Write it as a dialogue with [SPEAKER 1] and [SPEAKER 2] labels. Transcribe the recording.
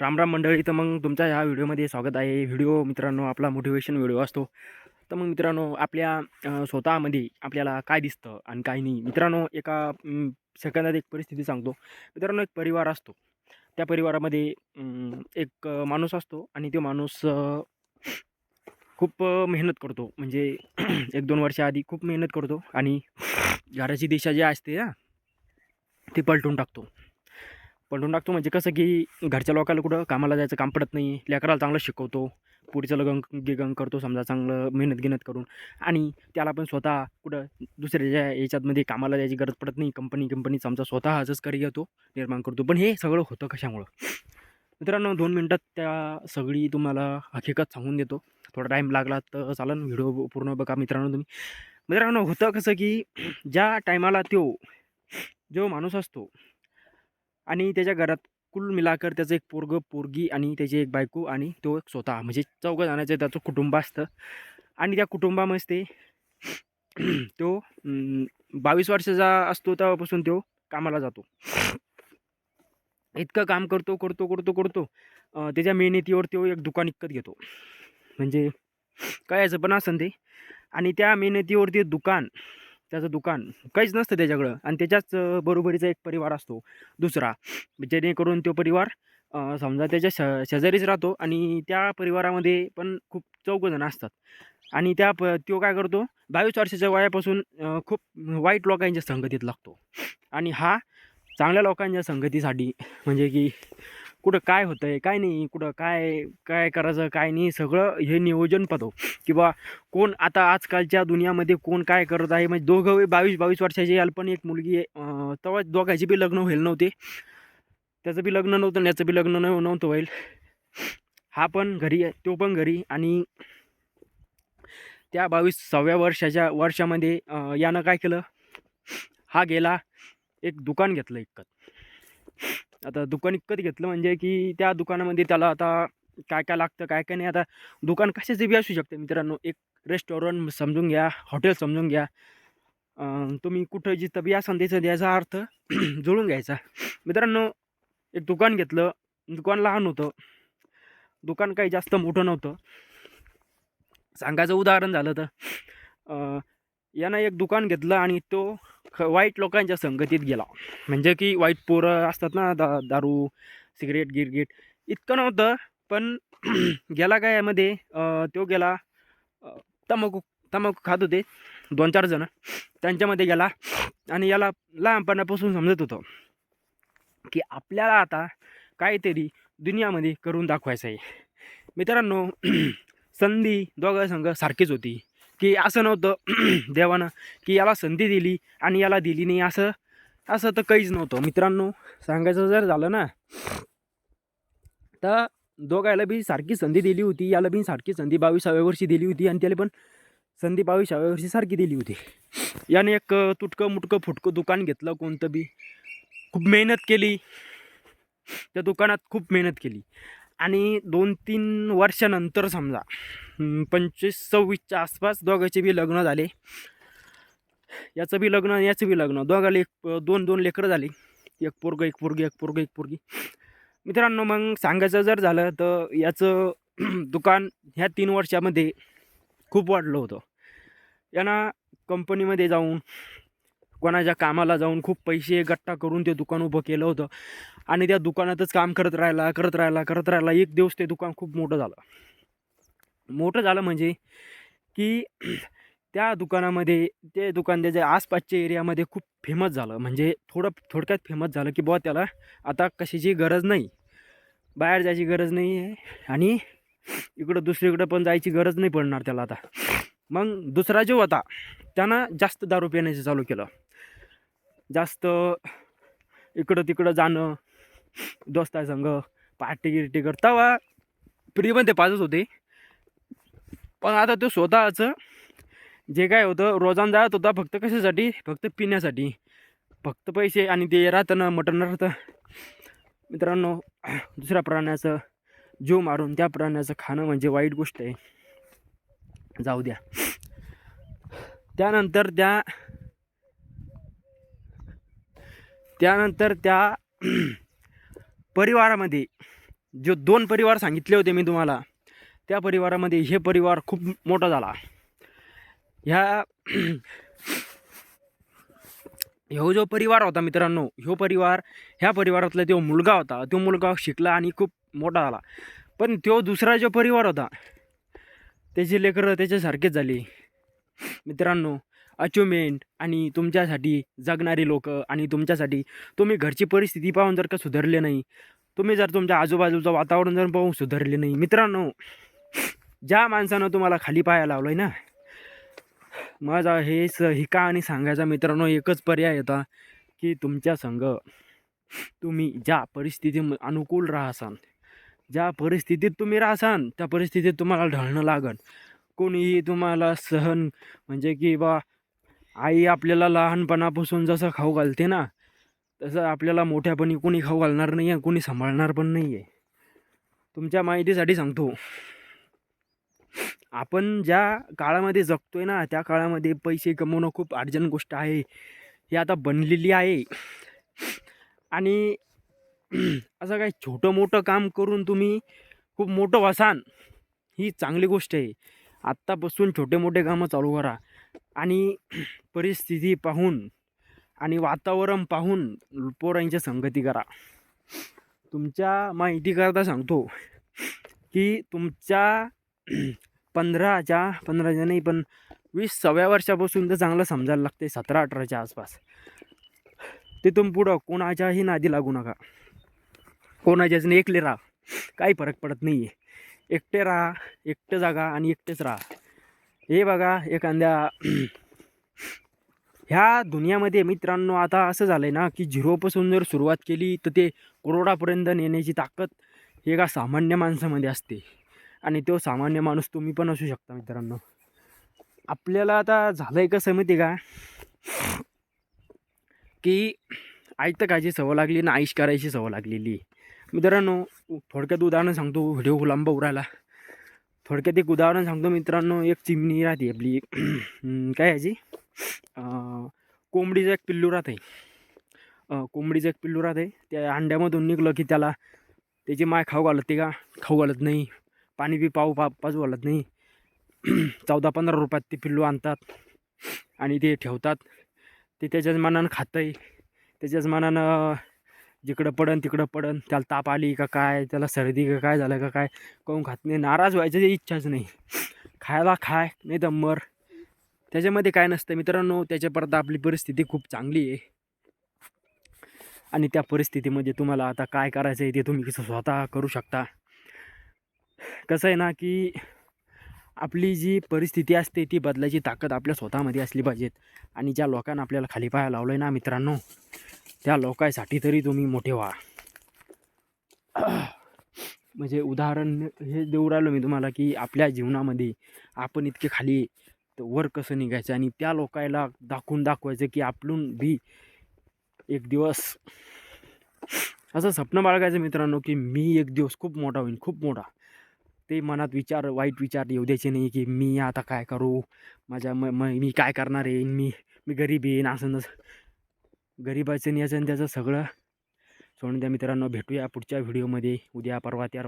[SPEAKER 1] राम राम मंडळी तर मग तुमच्या ह्या व्हिडिओमध्ये स्वागत आहे. व्हिडिओ मित्रांनो आपला मोटिवेशन व्हिडिओ असतो. तर मग मित्रांनो आपल्या स्वतःमध्ये आपल्याला काय दिसतं आणि काय नाही? मित्रांनो एका सेकंदात एक परिस्थिती सांगतो. मित्रांनो एक परिवार असतो. त्या परिवारामध्ये एक माणूस असतो आणि तो माणूस खूप मेहनत करतो. म्हणजे एक दोन वर्षाआधी खूप मेहनत करतो आणि घराची दिशा जी असते ना ती पलटून टाकतो. पंडून टाकतो म्हणजे कसं की घरच्या लोकांना कुठं कामाला जायचं काम पडत नाही लेकराला चांगलं शिकवतो पुढचं लगन गिगन करतो समजा चांगलं मेहनत गिनत करून. आणि त्याला पण स्वतः कुठं दुसऱ्याच्या याच्यातमध्ये कामाला जायची गरज पडत नाही कंपनी कंपनी समजा स्वतः हजच करिअर तो निर्माण करतो. पण हे सगळं होतं कशामुळं? मित्रांनो दोन मिनटात त्या सगळी तुम्हाला हकीकत सांगून देतो. थोडा टाईम लागला तर चालेल व्हिडिओ पूर्ण बघा मित्रांनो तुम्ही. मित्रांनो होतं कसं की ज्या टायमाला तो जो माणूस असतो आणि त्याच्या घरात कुल मिलाकर त्याचं एक पोरगं पोरगी आणि त्याची एक बायको आणि तो एक स्वतः. म्हणजे चौघं जाण्याचं त्याचं कुटुंब असतं. आणि त्या कुटुंबामध्ये तो बावीस वर्षाचा असतो तेव्हापासून तो कामाला जातो. इतकं काम करतो करतो करतो करतो त्याच्या मेहनतीवर तो एक दुकान विकत घेतो. म्हणजे काय याचं पण असं ते. आणि त्या मेहनतीवर ते दुकान त्याचं दुकान. काहीच नसतं त्याच्याकडं. आणि त्याच्याच बरोबरीचा एक परिवार असतो. दुसरा जेणेकरून तो परिवार समजा त्याच्या श शेजारीच राहतो आणि त्या परिवारामध्ये पण खूप चौघजणं असतात. आणि त्या प तो काय करतो? बावीस वर्षाच्या वयापासून खूप वाईट लोकांच्या संगतीत लागतो. आणि हा चांगल्या लोकांच्या संगतीसाठी म्हणजे की कुठं काय होतं आहे काय नाही कुठं काय काय करायचं काय नाही सगळं हे नियोजन पाहतो. किंवा कोण आता आजकालच्या दुनियामध्ये कोण काय करत आहे म्हणजे दोघं बावीस बावीस वर्षाचे पण एक मुलगी आहे. तेव्हा दोघांची बी लग्न होईल नव्हते. त्याचं बी लग्न नव्हतं याचं बी लग्न नव नव्हतं होईल हा पण घरी आहे तो पण घरी. आणि त्या बावीसाव्या वर्षाच्या वर्षामध्ये यानं काय केलं? हा गेला एक दुकान घेतलं इतकं आता दुकान इकत घेतलं म्हणजे की त्या दुकानामध्ये त्याला आता काय काय लागतं काय काय नाही. आता दुकान कशाचं बी असू शकते मित्रांनो. एक रेस्टॉरंट समजून घ्या हॉटेल समजून घ्या. तुम्ही कुठं जिथं बी असाल त्याचा द्यायचा अर्थ जुळून घ्यायचा. मित्रांनो एक दुकान घेतलं. दुकान लहान होतं. दुकान काही जास्त मोठं नव्हतं. सांगायचं उदाहरण झालं तर यानं एक दुकान घेतलं आणि तो ख वाईट लोकांच्या संगतीत गेला. म्हणजे की वाईट पोरं असतात ना दा दारू सिगरेट गिरगिट इतकं नव्हतं. पण गेला काय यामध्ये? तो गेला तंबाखू तंबाखू खात होते दोन चार जण. त्यांच्यामध्ये गेला आणि याला लहानपणापासून समजत होतं की आपल्याला आता काहीतरी दुनियामध्ये करून दाखवायचं आहे. मित्रांनो संधी दोघं संघ सारखीच होती. की असं नव्हतं. देवानं की याला संधी दिली आणि याला दिली नाही असं असं तर काहीच नव्हतं. मित्रांनो सांगायचं जर झालं ना तर दोघायला बी सारखी संधी दिली होती. याला बी सारखी संधी बावीसाव्या वर्षी दिली होती आणि त्याला पण संधी बावीसाव्या वर्षी सारखी दिली होती. याने एक तुटकं मुटकं फुटकं दुकान घेतलं कोणतं बी. खूप मेहनत केली. त्या दुकानात खूप मेहनत केली. आणि दोन तीन वर्षानंतर समजा पंचवीस सव्वीसच्या आसपास दोघांचे बी लग्न झाले. याचं बी लग्न याचं बी लग्न. दोघाला एक दोन दोन लेकरं झाली. एक पोरगं एक पोरगी एक पोरगं एक पोरगी. मित्रांनो मग सांगायचं जर झालं तर याचं दुकान ह्या तीन वर्षामध्ये खूप वाढलं होतं. यांना कंपनीमध्ये जाऊन कोणाच्या कामाला जाऊन खूप पैसे गट्टा करून ते दुकान उभं केलं होतं. आणि त्या दुकानातच काम करत राहिला करत राहिला करत राहिला. एक दिवस ते दुकान खूप मोठं झालं. मोठं झालं म्हणजे की त्या दुकानामध्ये ते दुकान त्याच्या आसपासच्या एरियामध्ये खूप फेमस झालं. म्हणजे थोडं थोडक्यात फेमस झालं की बुवा त्याला आता कशाची गरज नाही. बाहेर जायची गरज नाही आहे. आणि इकडं दुसरीकडं पण जायची गरज नाही पडणार त्याला आता. मग दुसरा जो होता त्यानं जास्त दारू पिण्याचं चालू केलं. जास्त इकडं तिकडं जाणं दोस्तासंग पार्टी गिरटी कर. तेव्हा ते पाजत होते. पण आता तो स्वतःचं जे काय होतं रोजान जात होता फक्त कशासाठी? फक्त पिण्यासाठी. फक्त पैसे आणि ते राहतं ना मटण राहतं. मित्रांनो दुसऱ्या प्राण्याचं जीव मारून त्या प्राण्याचं खाणं म्हणजे वाईट गोष्ट आहे. जाऊ द्या. त्यानंतर त्या त्यानंतर त्या परिवारामध्ये जो दोन परिवार सांगितले होते मी तुम्हाला त्या परिवारामध्ये हे परिवार खूप मोठा झाला. ह्या ह्यो जो परिवार होता मित्रांनो ह्यो परिवार ह्या परिवारातला तो मुलगा होता. तो मुलगा शिकला आणि खूप मोठा झाला. पण तो दुसरा जो परिवार होता त्याचे लेकरं त्याच्यासारखेच झाले. मित्रांनो अचिव्हमेंट आणि तुमच्यासाठी जगणारी लोक आणि तुमच्यासाठी तुम्ही घरची परिस्थिती पाहून जर का सुधारले नाही तुम्ही जर तुमच्या आजूबाजूचं वातावरण जर पाहून सुधारले नाही मित्रांनो ज्या माणसानं तुम्हाला खाली पाया लावलं आहे ना माझा स ही कहाणी सांगायचा मित्रांनो एकच पर्याय होता की तुमच्या संघ तुम्ही ज्या परिस्थिती अनुकूल राहसान ज्या परिस्थितीत तुम्ही राहसान त्या परिस्थितीत तुम्हाला ढळणं लागन. कोणीही तुम्हाला सहन म्हणजे की बा आई आपल्याला लहानपणापासून जसं खाऊ घालते ना तसं आपल्याला मोठ्यापणी कोणी खाऊ घालणार नाही आहे कोणी सांभाळणार पण नाही आहे तुमच्या माहितीसाठी सांगतो. आपण ज्या काळामध्ये जगतोय ना त्या काळामध्ये पैसे कमवणं खूप अर्जंट गोष्ट आहे. ही आता बनलेली आहे. आणि असं काही छोटं मोठं काम करून तुम्ही खूप मोठं वसान ही चांगली गोष्ट आहे. आत्तापासून छोटे मोठे कामं चालू करा. आणि परिस्थिती पाहून आणि वातावरण पाहून पोरांच्या संगती करा. तुमच्या माहितीकरता सांगतो की तुमच्या पंधराच्या पंधराच्या नाही पण वीस सव्या वर्षापासून तर चांगलं समजायला लागते सतरा अठराच्या आसपास. तिथून पुढं कोणाच्याही नादी लागू नका. कोणाच्याच नाही एकले राहा. काही फरक पडत नाही आहे एकटे राहा एकटं जागा आणि एकटेच राहा. हे बघा एखाद्या ह्या दुनियामध्ये मित्रांनो आता असं झालं आहे ना की झिरोपासून जर सुरुवात केली तर ते करोडापर्यंत नेण्याची ताकद हे एका सामान्य माणसामध्ये असते. आणि तो सामान्य माणूस तुम्ही पण असू शकता मित्रांनो. आपल्याला आता झालं आहे कसं माहिती का? की ऐकतं कायची सवय लागली ना आईश करायची सवय लागलेली. मित्रांनो थोडक्यात उदाहरण सांगतो व्हिडिओ लांब उरायला. थोडक्यात एक उदाहरण सांगतो मित्रांनो. एक चिमणी राहते आपली. काय याची कोंबडीचं एक पिल्लू राहते. कोंबडीचं एक पिल्लू राहते. त्या अंड्यामधून निघलं की त्याला त्याची माय खाऊ घालत ते का? खाऊ घालत नाही. पाणी बी पाऊ पा पाजू घालत नाही. चौदा पंधरा रुपयात ते पिल्लू आणतात आणि ते ठेवतात. ते त्याच्याच मनानं खातं आहे त्याच्याच मनानं जिकडं पडन तिकडं पडन. त्याला ताप आली का काय? त्याला सर्दी का काय झालं का काय? काहून खात नाही नाराज व्हायचं इच्छाच नाही. खायला खाय नाही तर मर. त्याच्यामध्ये काय नसतं मित्रांनो त्याच्यापर्यंत आपली परिस्थिती खूप चांगली आहे. आणि त्या परिस्थितीमध्ये तुम्हाला आता काय करायचं आहे ते तुम्ही कसं स्वतः करू शकता. कसं आहे ना की आपली जी परिस्थिती असते ती बदलायची ताकद आपल्या स्वतःमध्ये असली पाहिजेत. आणि ज्या लोकांना आपल्याला खाली पाया लावलं आहे ना मित्रांनो त्या लोकांसाठी तरी तुम्ही मोठे व्हा. म्हणजे उदाहरण हे देऊ राहिलो मी तुम्हाला की आपल्या जीवनामध्ये आपण इतके खाली तर वर कसं निघायचं आणि त्या लोकायला दाखवून दाखवायचं की आपलून बी एक दिवस. असं स्वप्न बाळगायचं मित्रांनो की मी एक दिवस खूप मोठा होईन खूप मोठा. ते मनात विचार वाईट विचार येऊ द्यायचे नाही की मी आता काय करू? माझ्या म म मी काय करणार आहे? मी मी गरीब येईन असं नसं गरीबाचं याचं त्याचं सगळं. सोडून द्या मित्रांनो भेटूया पुढच्या व्हिडिओमध्ये उद्या परवा त्या